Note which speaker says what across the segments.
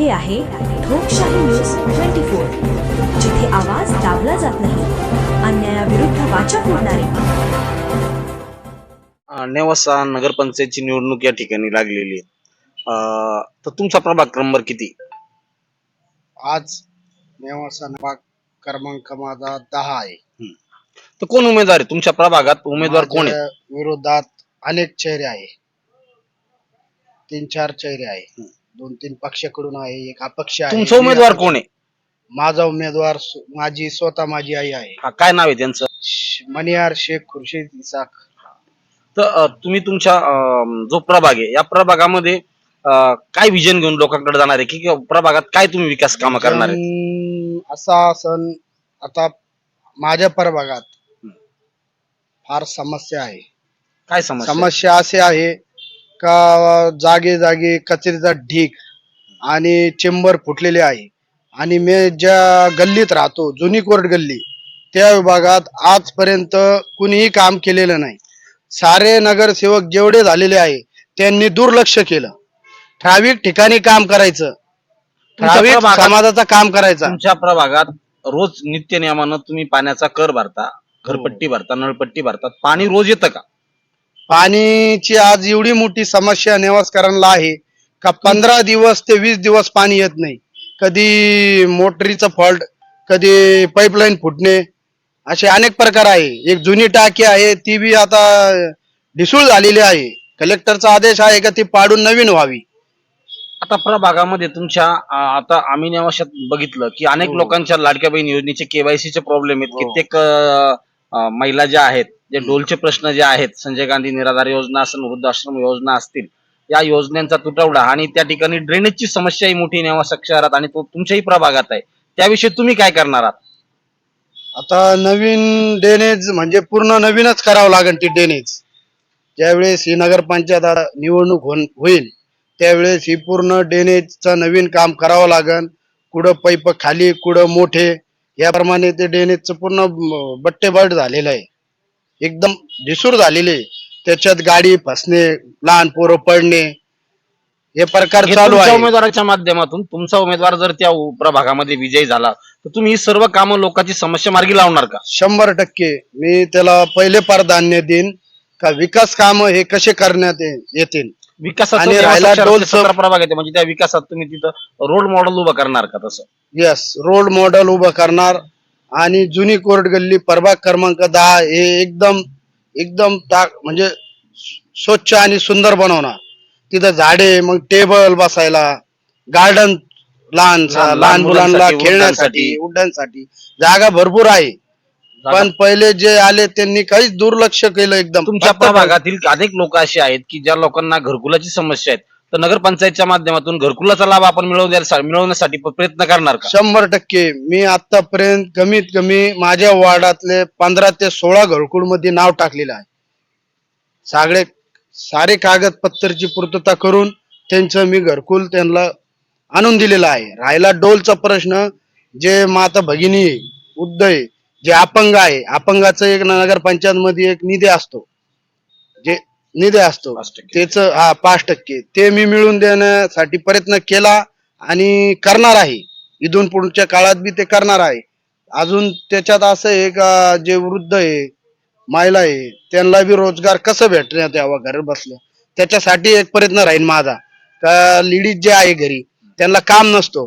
Speaker 1: हे आहे ठोकशाही news twenty four जिथे आवाज दाबला जात नाही अन्यायाविरुद्ध वाचा फोडणारे.
Speaker 2: अ, नेवासा नगरपंचायतची निवडणूक या ठिकाणी लागलेली आहे. तर तुमचा प्रभाग क्रमांक किती?
Speaker 3: आज नेवासा भाग क्रमांक माझा दहा आहे.
Speaker 2: तर कोण उमेदवार आहे? तुमच्या प्रभागात उमेदवार कोण आहे?
Speaker 3: विरोधात अनेक चेहरे आहे. तीन चार चेहरे आहे. दोन तीन पक्षाकडून आहे एक अपक्ष आहे.
Speaker 2: तुमचा उमेदवार कोण आहे?
Speaker 3: माझा उमेदवार सु- माझी स्वतः माझी आई आहे.
Speaker 2: हा, काय नाव आहे त्यांचं?
Speaker 3: श- मनियार शेख खुर्शीद इसाक.
Speaker 2: तर अ, तुम्ही तुमच्या अ, जो प्रभाग आहे या प्रभागामध्ये अ, काय विजन घेऊन लोकांकडे जाणार आहे? की प्रभागात काय तुम्ही विकास कामं करणार आहे
Speaker 3: असा सण आता माझ्या प्रभागात फार समस्या आहे.
Speaker 2: काय समस्या?
Speaker 3: समस्या अशी आहे का जागे जागे कचऱ्याचा ढीक आणि चेंबर फुटलेले आहे. आणि मी ज्या गल्लीत राहतो जुनी कोर्ट गल्ली त्या विभागात आजपर्यंत कुणीही काम केलेलं नाही. सारे नगरसेवक जेवढे झालेले आहे त्यांनी दुर्लक्ष केलं. ठराविक ठिकाणी काम करायचं. ठराविक समाजाचं काम करायचं.
Speaker 2: तुमच्या प्रभागात रोज नित्य नियमानं तुम्ही पाण्याचा कर भरता घरपट्टी भरता नळपट्टी भरतात पाणी रोज येतं का?
Speaker 3: पाणीची आज एवढी मोठी समस्या नेवासकरांना आहे का पंधरा दिवस ते वीस दिवस पाणी येत नाही. कधी मोटरीचं फॉल्ट कधी पाईपलाईन फुटणे असे अनेक प्रकार आहे. एक जुनी टाकी आहे ती बी आता ढिसूळ झालेली आहे. कलेक्टरचा आदेश आहे का ती पाडून नवीन व्हावी?
Speaker 2: आता प्रभागामध्ये तुमच्या आता आम्ही नेवाशात बघितलं की अनेक
Speaker 3: हो.
Speaker 2: लोकांच्या लाडक्या बहीण योजनेचे केवायसी चे प्रॉब्लेम आहेत.
Speaker 3: हो.
Speaker 2: कित्येक अ, अ, महिला ज्या आहेत जे डोलचे प्रश्न जे आहेत संजय गांधी निराधार योजना असेल वृद्धाश्रम योजना असतील या योजनांचा तुटवडा आणि त्या ठिकाणी ड्रेनेजची समस्या ही मोठी नेवासा शहरात आणि तो तुमच्याही प्रभागात आहे त्याविषयी तुम्ही काय करणार आहात?
Speaker 3: आता नवीन ड्रेनेज म्हणजे पूर्ण नवीनच करावं लागेल ती ड्रेनेज ज्यावेळेस ही नगरपंचायत निवडणूक होईल त्यावेळेस ही पूर्ण ड्रेनेजचं नवीन काम करावं लागेल. कुठं पैप खाली कुठं मोठे याप्रमाणे ते ड्रेनेजचं पूर्ण बट्टेबट झालेलं आहे. एकदम ढिसूर झालेले. त्याच्यात गाडी फसणे लहान पोरं पडणे हे प्रकार
Speaker 2: हे
Speaker 3: चालू
Speaker 2: तुमच्या
Speaker 3: आहे.
Speaker 2: उमेदवाराच्या माध्यमातून तुमचा उमेदवार जर त्या प्रभागामध्ये विजयी झाला तर तुम्ही ही सर्व कामं लोकांची समस्या मार्गी लावणार का?
Speaker 3: शंभर टक्के. मी त्याला पहिले प्राधान्य देईन का विकास काम हे कसे करण्यात ये- येतील?
Speaker 2: विकासाचं
Speaker 3: आणि राहिला
Speaker 2: शहरातले
Speaker 3: डोलचं-
Speaker 2: सतरा प्रभाग येते म्हणजे त्या विकासात तुम्ही तिथं रोल मॉडेल उभं करणार का तसं?
Speaker 3: यस रोड मॉडेल उभं करणार. आणि जुनी कोर्ट गल्ली प्रभाग क्रमांक दहा हे एकदम एकदम टा- म्हणजे स्वच्छ आणि सुंदर बनवणार. तिथं झाडे मग टेबल बसायला गार्डन लहान
Speaker 2: लहान-
Speaker 3: मुलांना खेळण्यासाठी उड्डाणसाठी. जागा भरपूर आहे. पण पहिले जे आले त्यांनी काहीच दुर्लक्ष केलं एकदम.
Speaker 2: तुमच्या प्रभागातील अनेक लोक असे आहेत की ज्या लोकांना घरकुलाची समस्या आहेत. तर नगरपंचायतच्या माध्यमातून घरकुलाचा लाभ आपण मिळवून मिळवण्यासाठी प्रयत्न करणार का?
Speaker 3: शंभर टक्के. मी आतापर्यंत कमीत कमी माझ्या वार्डातले पंधरा ते सोळा घरकुलमध्ये नाव टाकलेलं आहे. सगळे सारे कागदपत्रची पूर्तता करून त्यांचं मी घरकुल त्यांना आणून दिलेलं आहे. राहिला डोलचा प्रश्न जे माता भगिनी उदय जे अपंग आहे अपंगाचं एक नगरपंचायत मध्ये एक निधी असतो. जे निधी असतो. त्याच हा पाच टक्के. ते मी मिळून देण्यासाठी प्रयत्न केला आणि करणार आहे. इथून पुढच्या काळात बी ते करणार आहे. अजून त्याच्यात असं आहे का जे वृद्ध आहे महिला आहे त्यांना बी रोजगार कसं भेटण्यात यावा घर बसल्या त्याच्यासाठी एक प्रयत्न राहील माझा. का लेडीज जे आहे घरी त्यांना काम नसतो.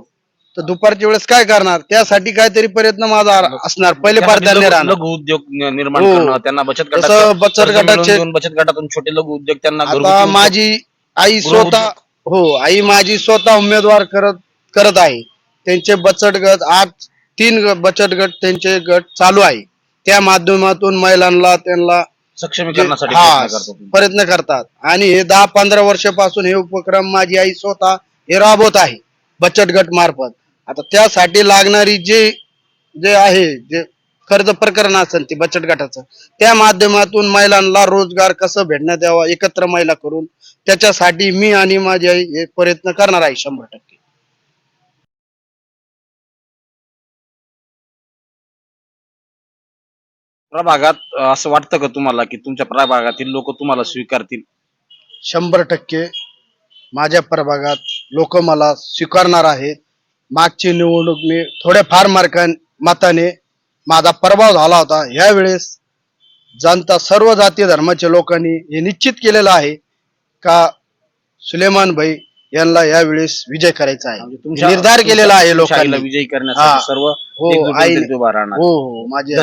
Speaker 3: तर दुपारच्या वेळेस काय करणार? त्यासाठी काहीतरी प्रयत्न माझा असणार. पहिले प्राधान्य राहणार.
Speaker 2: लघु उद्योग नि- निर्माण
Speaker 3: हो.
Speaker 2: करणं त्यांना बचत
Speaker 3: जसं बचत
Speaker 2: कर्ज मिळवून
Speaker 3: गटाचे-
Speaker 2: देऊन बचत गटातून छोटे लघु उद्योग त्यांना
Speaker 3: आता माझी आई स्वतः हो आई माझी स्वतः उमेदवार करत करत आहे. त्यांचे बचत गट आठ तीन ग- बचत गट त्यांचे गट चालू आहे. त्या माध्यमातून महिलांना त्यांना
Speaker 2: सक्षमीकरणासाठी
Speaker 3: हा
Speaker 2: प्रयत्न करतो तुम्ही.
Speaker 3: प्रयत्न करतात. आणि हे दहा पंधरा वर्षापासून हे उपक्रम माझी आई स्वतः हे राबवत आहे. बचत गट मार्फत. आता त्यासाठी लागणारी जे जे आहे जे कर्ज प्रकरण असेल ते बचत गटाचं त्या माध्यमातून महिलांना रोजगार कसं भेटण्यात यावा एकत्र महिला करून त्याच्यासाठी मी आणि माझी आई हे प्रयत्न करणार आहे शंभर टक्के.
Speaker 2: प्रभागात असं वाटतं का तुम्हाला की तुमच्या प्रभागातील लोक तुम्हाला स्वीकारतील?
Speaker 3: शंभर टक्के. माझ्या प्रभागात लोक मला स्वीकारणार आहेत. मागची निवडणूक मी थोड्या फार मार्कां मताने माझा प्रभाव झाला होता. यावेळेस जनता सर्व जाती धर्माच्या लोकांनी हे निश्चित केलेलं आहे का सुलेमान भाई यांना यावेळेस विजय करायचा आहे?
Speaker 2: म्हणजे
Speaker 3: निर्धार केलेला आहे लोकांनी.
Speaker 2: विजयी करण्यासाठी. सर्व
Speaker 3: हो, हो हो माझे